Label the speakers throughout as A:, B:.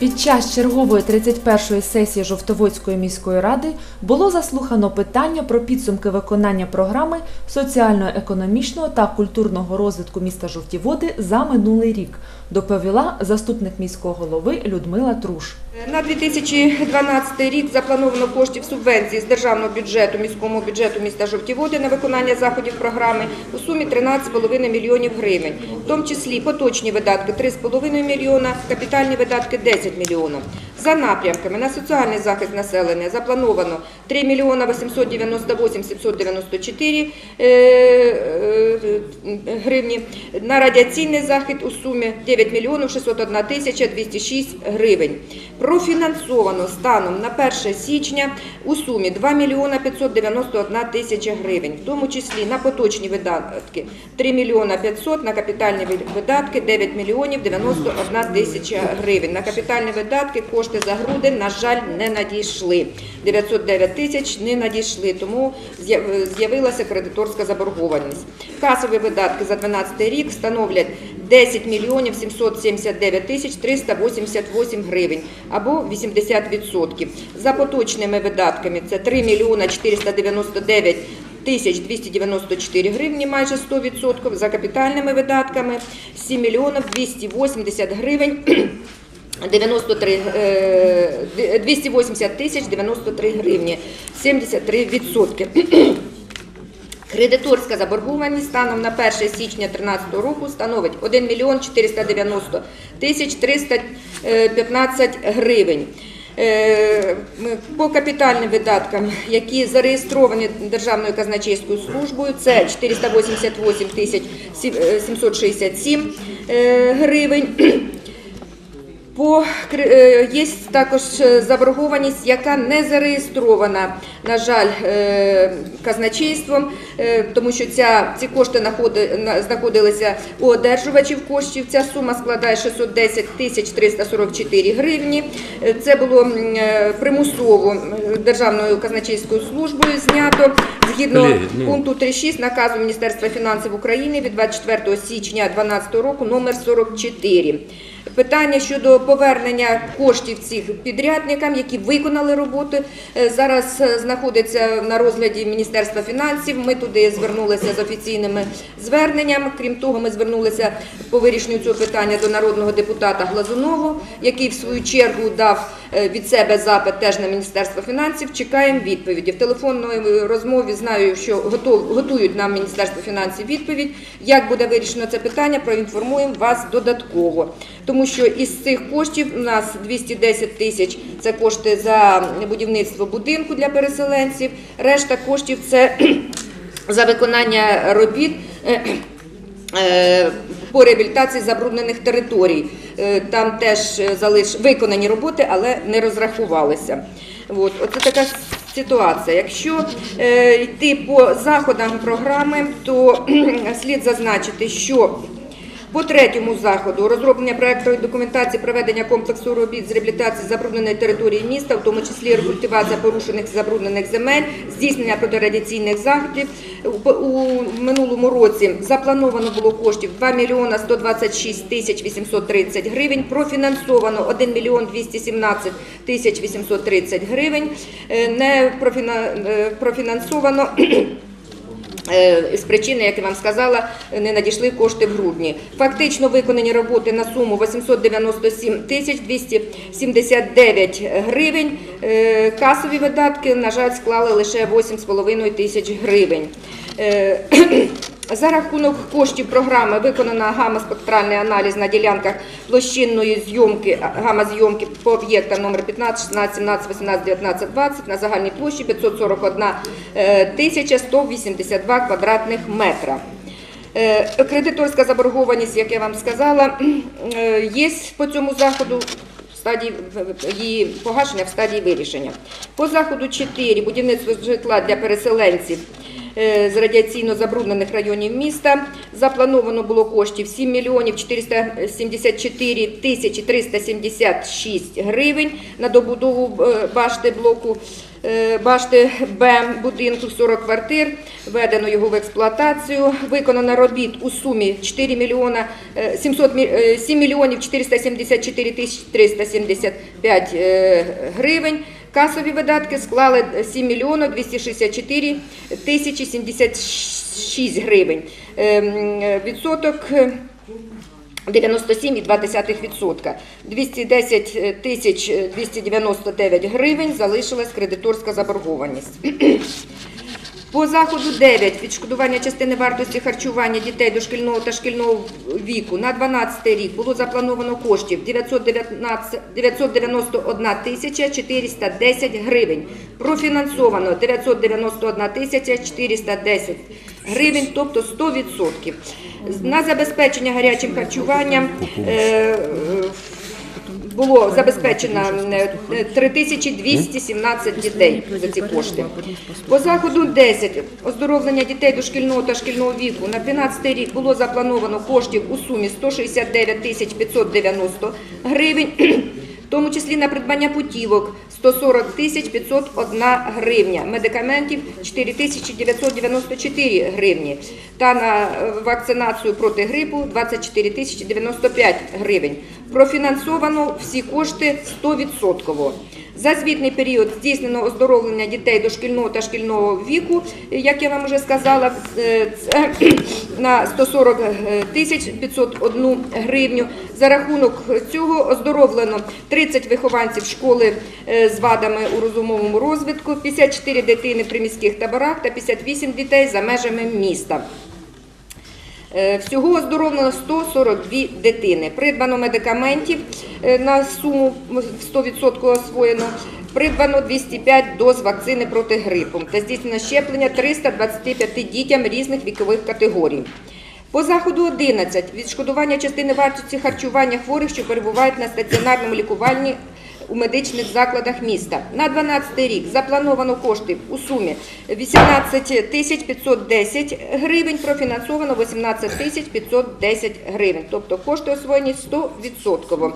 A: Під час чергової 31-ї сесії Жовтоводської міської ради було заслухано питання про підсумки виконання програми соціально-економічного та культурного розвитку міста Жовті Води за минулий рік, доповіла заступник міського голови Людмила Труш.
B: На 2012 рік заплановано коштів субвенції з державного бюджету міському бюджету міста Жовті Води на виконання заходів програми у сумі 13,5 мільйонів гривень, в тому числі поточні видатки 3,5 мільйона, капітальні видатки 10 мільйонів. За напрямками на соціальний захист населення заплановано 3 мільйона 898 794 е, е, гривні, на радіаційний захист у сумі 9 мільйонів 601 тисяча 206 гривень. Профінансовано станом на 1 січня у сумі 2 мільйона 591 тисяча гривень, в тому числі на поточні видатки 3 мільйона 500, на капітальні видатки 9 мільйонів 91 тисяча гривень. На капітальні видатки кошти за грудень, на жаль, не надійшли. 909 тисяч не надійшли, тому з'явилася кредиторська заборгованість. Касові видатки за 2012 рік становлять 10 мільйонів 779 тисяч 388 гривень або 80%. За поточними видатками це 3 мільйона 499 тисяч 294 гривні, майже 100%. За капітальними видатками 7 мільйонів 280 гривень 93, е, 280 тисяч 93 гривні, 73 відсотки. Кредиторська заборгованість станом на 1 січня 2013 року становить 1 мільйон 490 тисяч 315 гривень. Е, По капітальним видаткам, які зареєстровані Державною казначейською службою, це 488 тисяч е, 767 е, гривень. По е, є також е, заборгованість, яка не зареєстрована, на жаль, е, казначейством, е, тому що ця, ці кошти знаходилися у одержувачів коштів. Ця сума складає 610 тисяч 344 гривні. Е, Це було примусово Державною казначейською службою знято згідно
C: Колеги, ну.
B: пункту 3.6 наказу Міністерства фінансів України від 24 січня 2012 року номер 44. Питання щодо повернення коштів цих підрядникам, які виконали роботи, зараз е, знаходиться на розгляді Міністерства фінансів. Ми туди звернулися з офіційними зверненнями. Крім того, ми звернулися по вирішенню цього питання до народного депутата Глазунову, який в свою чергу дав від себе запит теж на Міністерство фінансів. Чекаємо відповіді. В телефонній розмові знаю, що готують нам Міністерство фінансів відповідь. Як буде вирішено це питання, проінформуємо вас додатково. Тому що із цих коштів у нас 210 тисяч це кошти за будівництво будинку для переселенців. Решта коштів це за виконання робіт. е, е, По реабілітації забруднених територій. Е, Там теж е, залиш... виконані роботи, але не розрахувалися. От. Оце така ситуація. Якщо е, йти по заходам програми, то слід зазначити, що по третьому заходу розроблення проектної документації проведення комплексу робіт з реабілітації забрудненої території міста, в тому числі рекультивація порушених забруднених земель, здійснення протирадіаційних заходів. У- минулому році заплановано було коштів 2 мільйона 126 тисяч 830 гривень, профінансовано 1 мільйон 217 тисяч 830 гривень, Е, не е, профінансовано з причини, як я вам сказала, не надійшли кошти в грудні. Фактично виконані роботи на суму 897 тисяч 279 гривень. Е, Касові видатки, на жаль, склали лише 8,5 тисяч гривень. Е, За рахунок коштів програми виконана гамма-спектральний аналіз на ділянках площинної зйомки, гамма-зйомки по об'єктам номер 15, 16, 17, 18, 19, 20 на загальній площі 541 е, тисяча 182 квадратних метра. Е, Кредиторська заборгованість, як я вам сказала, е, є по цьому заходу стадії її погашення в стадії вирішення. По заходу 4 будівництво житла для переселенців е, з радіаційно забруднених районів міста. Заплановано було коштів 7 мільйонів 474 тисячі 376 гривень на добудову е, башти блоку е, башти Б будинку 40 квартир, введено його в експлуатацію, виконано робіт у сумі 4 мільйона е, 700, мі- е, 7 мільйонів 474 тисячі 375 е, гривень. Касові видатки склали 7 мільйонів 264 тисячі 76 гривень. Ем, Відсоток е, 97,2%. 210 тисяч 299 гривень залишилась кредиторська заборгованість. По заходу 9 відшкодування частини вартості харчування дітей дошкільного та шкільного віку на 12 рік було заплановано коштів 919 991 тисяча 410 гривень. Профінансовано 991 тисяча 410 гривень, тобто 100%. На забезпечення гарячим харчуванням е, було забезпечено е, 3217 дітей за ці кошти. По заходу 10 оздоровлення дітей дошкільного та шкільного віку. На 12 рік було заплановано коштів у сумі 169 тисяч 590 гривень, в тому числі на придбання путівок 140 тисяч 501 гривня, медикаментів 4 тисячі 994 гривні та на е, вакцинацію проти грипу 24 тисячі 95 гривень. Профінансовано всі кошти 100%. За звітний період здійснено оздоровлення дітей дошкільного та шкільного віку, як я вам вже сказала, е, на 140 тисяч 501 гривню. За рахунок цього оздоровлено 30 вихованців школи е, з вадами у розумовому розвитку, 54 дитини при міських таборах та 58 дітей за межами міста. Е, Всього оздоровлено 142 дитини. Придбано медикаментів е, на суму 100% освоєно. Придбано 205 доз вакцини проти грипу та здійснено щеплення 325 дітям різних вікових категорій. По заходу 11 відшкодування частини вартості харчування хворих, що перебувають на стаціонарному лікуванні у медичних закладах міста. На 12 рік заплановано кошти у сумі 18 тисяч 510 гривень, профінансовано 18 тисяч 510 гривень, тобто кошти освоєні 100%.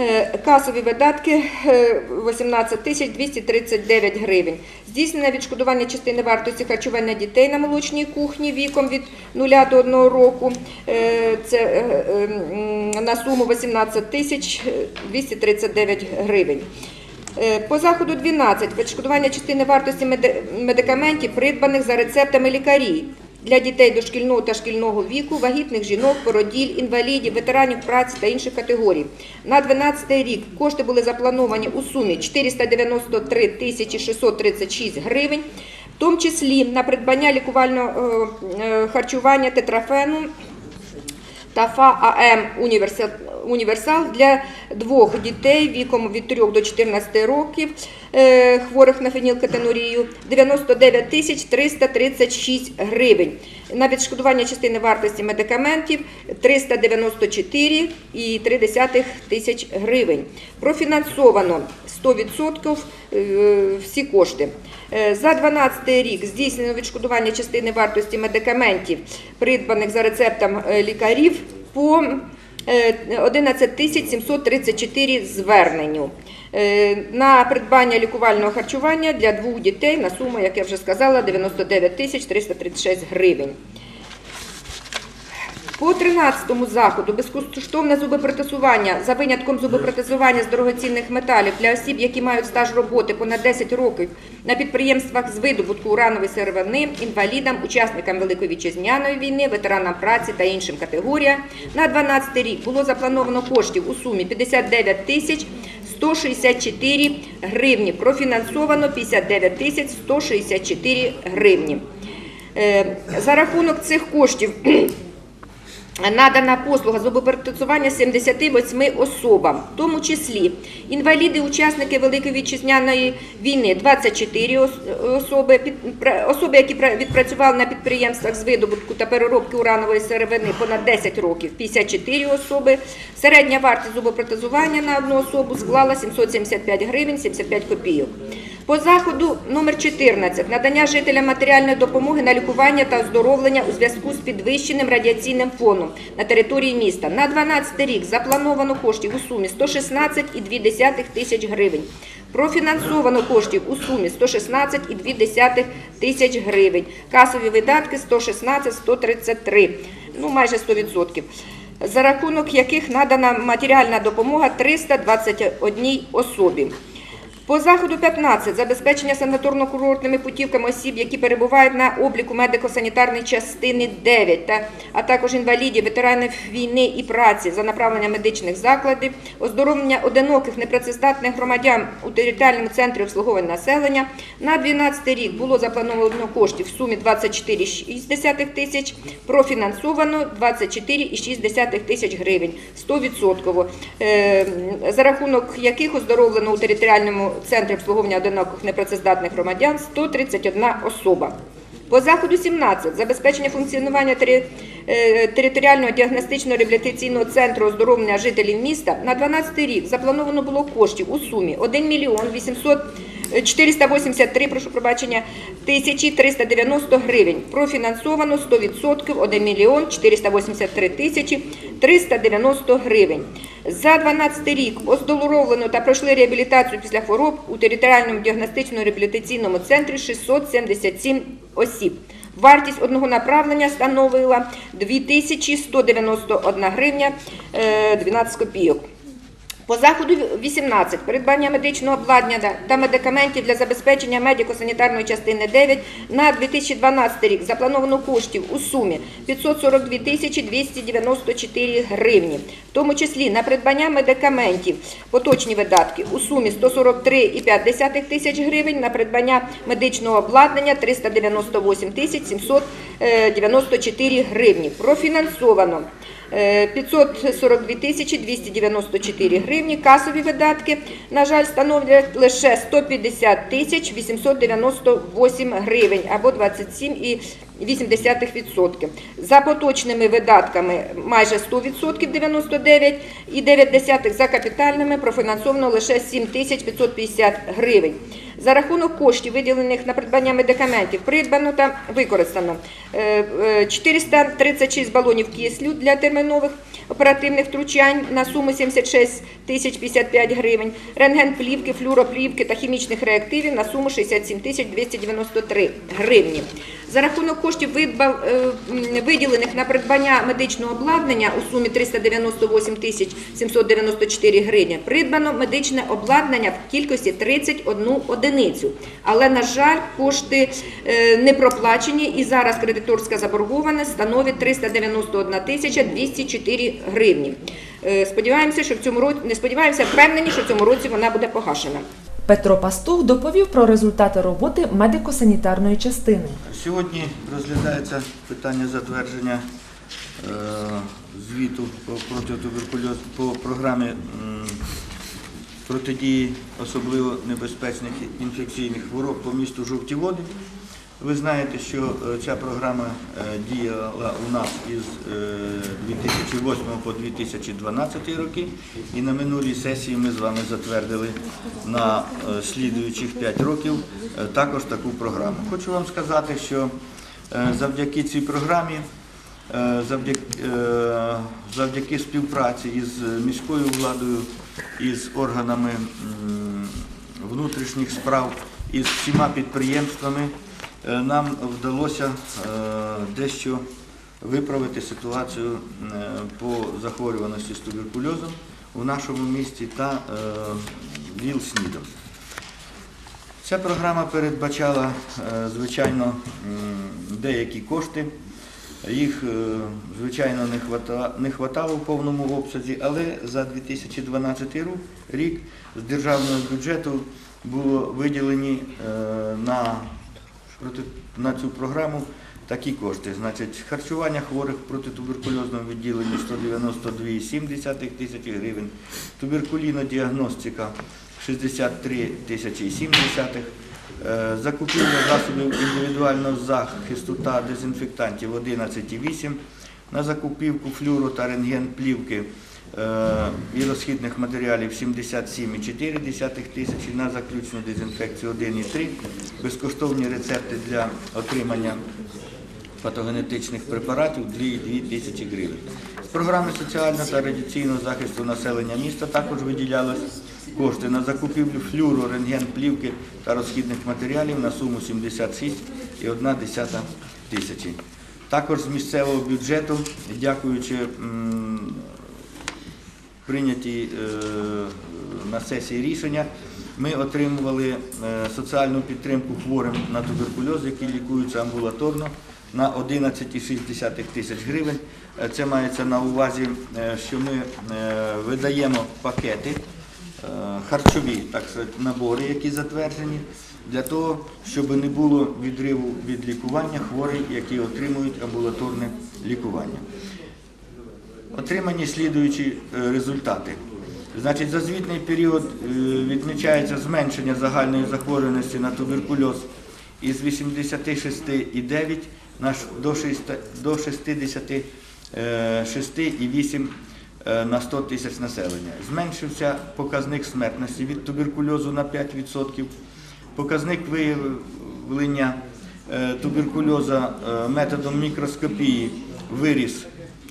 B: Е, Касові видатки е, 18 тисяч 239 гривень. Здійснене відшкодування частини вартості харчування дітей на молочній кухні віком від 0 до 1 року. Е, Це е, е, на суму 18 тисяч 239 гривень. Е, По заходу 12 відшкодування частини вартості медикаментів, придбаних за рецептами лікарів для дітей дошкільного та шкільного віку, вагітних жінок, породіль, інвалідів, ветеранів праці та інших категорій. На 12 рік кошти були заплановані у сумі 493 тисячі 636 гривень, в тому числі на придбання лікувального е, е, харчування тетрафену та ФААМ «Універсал» для двох дітей віком від 3 до 14 років, е, хворих на фенілкетонурію, 99 тисяч 336 гривень. На відшкодування частини вартості медикаментів 394,3 тисяч гривень. Профінансовано 100% е, всі кошти. Е, За 12 рік здійснено відшкодування частини вартості медикаментів, придбаних за рецептом лікарів, по 11 тисяч 734 зверненню. Е, На придбання лікувального харчування для двох дітей на суму, як я вже сказала, 99 тисяч 336 гривень. По 13-му заходу безкоштовне зубопротезування за винятком зубопротезування з дорогоцінних металів для осіб, які мають стаж роботи понад 10 років на підприємствах з видобутку уранової сировини, інвалідам, учасникам Великої вітчизняної війни, ветеранам праці та іншим категоріям. На 12 рік було заплановано коштів у сумі 59 тисяч 164 гривні. Профінансовано 59 тисяч 164 гривні. Е, За рахунок цих коштів Надана послуга зубопротезування 78 особам, в тому числі інваліди, учасники Великої вітчизняної війни 24 ос- особи, особи, які пра- відпрацювали на підприємствах з видобутку та переробки уранової сировини понад 10 років 54 особи. Середня вартість зубопротезування на одну особу склала 775 гривень 75 копійок. По заходу номер 14 надання жителям матеріальної допомоги на лікування та оздоровлення у зв'язку з підвищеним радіаційним фоном на території міста. На 12 рік заплановано коштів у сумі 116,2 тисяч гривень. Профінансовано коштів у сумі 116,2 тисяч гривень. Касові видатки 116-133, ну майже 100%. За рахунок яких надана матеріальна допомога 321 особі. По заходу 15 забезпечення санаторно-курортними путівками осіб, які перебувають на обліку медико-санітарної частини 9, та, а також інвалідів, ветеранів війни і праці за направлення медичних закладів, оздоровлення одиноких непрацездатних громадян у територіальному центрі обслуговування населення. На 12 рік було заплановано коштів в сумі 24,6 тисяч, профінансовано 24,6 тисяч гривень, 100%, е, за рахунок яких оздоровлено у територіальному центрі обслуговування одиноких непрацездатних громадян 131 особа. По заходу 17 забезпечення функціонування е, територіального діагностичного реабілітаційного центру оздоровлення жителів міста на 12 рік заплановано було коштів у сумі 1 мільйон 800 е, 483, прошу пробачення, тисячі 390 гривень. Профінансовано 100% 1 мільйон 483 тисячі 390 гривень. За 12 рік оздоровлено та пройшли реабілітацію після хвороб у територіальному діагностично-реабілітаційному центрі 677 осіб. Вартість одного направлення становила 2191 гривня е, 12 копійок. По заходу 18 придбання медичного обладнання та медикаментів для забезпечення медико-санітарної частини 9 на 2012 рік. Заплановано коштів у сумі 542 тисячі 294 гривні, в тому числі на придбання медикаментів, поточні видатки у сумі 143,5 тисяч гривень, на придбання медичного обладнання 398 тисяч 794 гривні. Профінансовано Е, 542 тисячі 294 гривні. Касові видатки, на жаль, становлять лише 150 тисяч 898 гривень або 27,8%. За поточними видатками майже 100% 99 і 9 за капітальними профінансовано лише 7 тисяч 550 гривень. За рахунок коштів, виділених на придбання медикаментів, придбано та використано е, е, 436 балонів кисню для термінових оперативних втручань на суму 76 тисяч 55 гривень, рентгенплівки, флюороплівки та хімічних реактивів на суму 67 тисяч 293 гривні. За рахунок коштів е, виділених на придбання медичного обладнання у сумі 398 тисяч 794 гривні придбано медичне обладнання в кількості 31 одиницю. Але, на жаль, кошти е, не проплачені і зараз кредиторська заборгованість становить 391 тисяча 204 гривні. Е, Сподіваємося, що в цьому році не сподіваємося, впевнені, що в цьому році вона буде погашена.
A: Петро Пастух доповів про результати роботи медико-санітарної частини.
C: Сьогодні розглядається питання затвердження е, звіту по програмі протидії особливо небезпечних інфекційних хвороб по місту Жовті Води. Ви знаєте, що е, ця програма е, діяла у нас із е, 2008 по 2012 роки, і на минулій сесії ми з вами затвердили на е, слідуючих 5 років е, також таку програму. Хочу вам сказати, що е, завдяки цій програмі, е, завдяки, е, завдяки співпраці із міською владою, із органами внутрішніх справ, із всіма підприємствами, е, нам вдалося е, дещо виправити ситуацію е, по захворюваності з туберкульозом у нашому місті та е, ВІЛ-СНІДом. Ця програма передбачала, е, звичайно, деякі кошти. Їх, е, звичайно, не хватало в повному обсязі, але за 2012 рік з державного бюджету було виділені е, на, на цю програму такі кошти. Значить, харчування хворих протитуберкульозному відділенні 192,7 тисячі гривень, туберкулінодіагностика 63 тисячі 7 е, закупівля засобів індивідуального захисту та дезінфектантів 11,8, на закупівку флюору та рентгенплівки е, і розхідних матеріалів 77,4 тисячі, на заключну дезінфекцію 1,3, безкоштовні рецепти для отримання патогенетичних препаратів 2,2 тисячі гривень. З програми соціального та радіаційного захисту населення міста також виділялось кошти на закупівлю флюру, рентген, плівки та розхідних матеріалів на суму 76,1 тисячі. Також з місцевого бюджету, дякуючи прийняті е, на сесії рішення, ми отримували е, соціальну підтримку хворим на туберкульоз, які лікуються амбулаторно на 11,6 тисяч гривень. Е, Це мається на увазі, що ми видаємо пакети харчові, так сказати, набори, які затверджені, для того, щоб не було відриву від лікування хворих, які отримують амбулаторне лікування. Отримані слідуючі е, результати. Значить, за звітний період е, відмічається зменшення загальної захворюваності на туберкульоз із 86,9 на до 66,8 е, на 100 тисяч населення. Зменшився показник смертності від туберкульозу на 5%. Показник виявлення туберкульоза методом мікроскопії виріс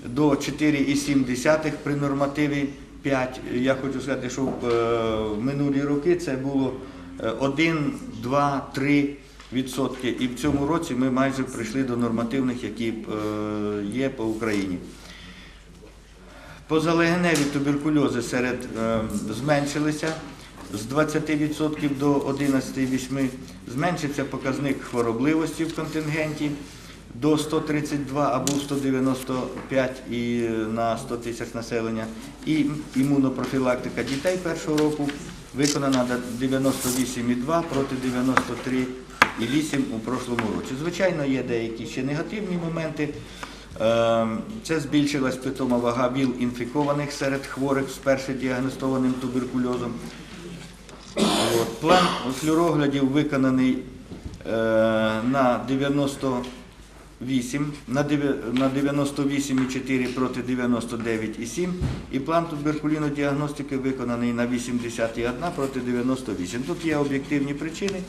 C: до 4,7 при нормативі 5. Я хочу сказати, що в е, минулі роки це було е, 1, 2, 3 відсотки. І в цьому році ми майже прийшли до нормативних, які е, є по Україні. Позалегеневі туберкульози серед е, зменшилися з 20% до 11,8%. Зменшився показник хворобливості в контингенті до 132 або 195 і е, на 100 тисяч населення. І імунопрофілактика дітей першого року виконана 98,2 проти 93,8 у прошлому році. Звичайно, є деякі ще негативні моменти. Ем, це збільшилась питома вага віл інфікованих серед хворих з першим діагностованим туберкульозом. План флюороглядів виконаний е, на 90 8 на 98,4 проти 99,7 і план туберкулінодіагностики виконаний на 81 проти 98. Тут є об'єктивні причини,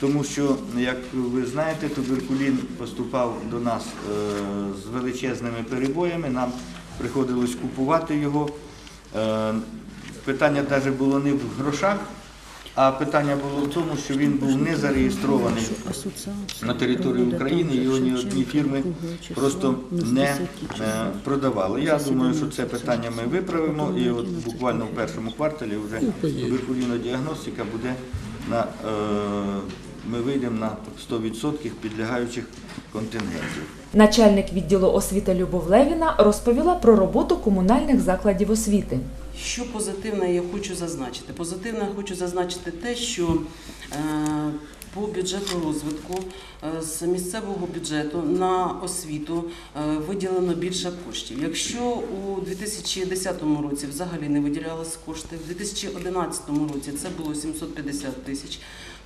C: тому що, як ви знаєте, туберкулін поступав до нас е, з величезними перебоями, нам приходилось купувати його. Е, питання навіть було не в грошах а питання було в тому, що він був не зареєстрований на території України, його ні одні фірми просто не е, продавали. Я думаю, що це питання ми виправимо, і от буквально в першому кварталі вже туберкулінодіагностика буде на е, ми вийдемо на 100% підлягаючих контингентів.
A: Начальник відділу освіти Любов Левіна розповіла про роботу комунальних закладів освіти.
D: Що позитивне я хочу зазначити? Позитивне я хочу зазначити те, що е, по бюджету розвитку е, з місцевого бюджету на освіту е, виділено більше коштів. Якщо у 2010 році взагалі не виділялися кошти, в 2011 році це було 750 тисяч.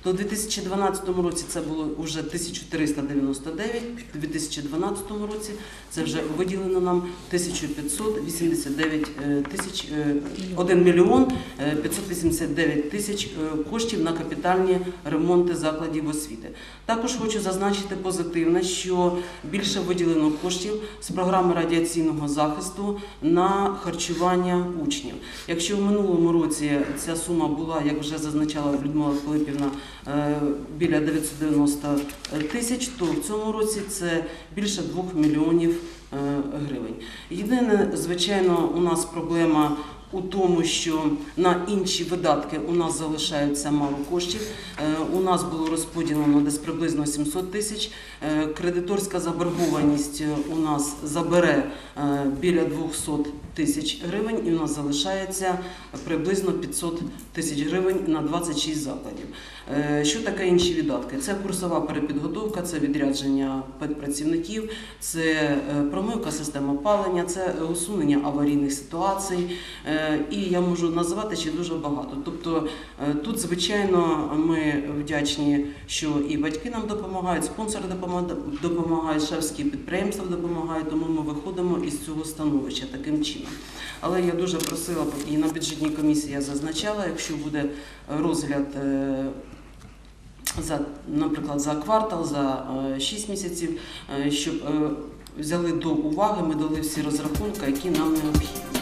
D: То у 2012 році це було вже 1399, у 2012 році це вже виділено нам 1589 е, тисяч, е, 1 мільйон е, 589 тисяч е, коштів на капітальні ремонти закладів освіти. Також хочу зазначити позитивне, що більше виділено коштів з програми радіаційного захисту на харчування учнів. Якщо в минулому році ця сума була, як вже зазначала Людмила Пилипівна, е, біля 990 тисяч, то в цьому році це більше 2 мільйонів е, гривень. Єдине, звичайно, у нас проблема. У тому, що на інші видатки у нас залишається мало коштів. Е, У нас було розподілено десь приблизно 700 тисяч. Е, Кредиторська заборгованість е, у нас забере е, біля 200 тисяч гривень, і у нас залишається приблизно 500 тисяч гривень на 26 закладів. Е, Що таке інші видатки? Це курсова перепідготовка, це відрядження педпрацівників, це е, промивка систем опалення, це усунення аварійних ситуацій. Е, І я можу називати ще дуже багато. Тобто тут, звичайно, ми вдячні, що і батьки нам допомагають, спонсори допома- допомагають, шефські підприємства допомагають, тому ми виходимо із цього становища таким чином. Але я дуже просила і на бюджетній комісії я зазначала, якщо буде розгляд. е, За, наприклад, за квартал, за 6 місяців, е, щоб е, взяли до уваги, ми дали всі розрахунки, які нам необхідні.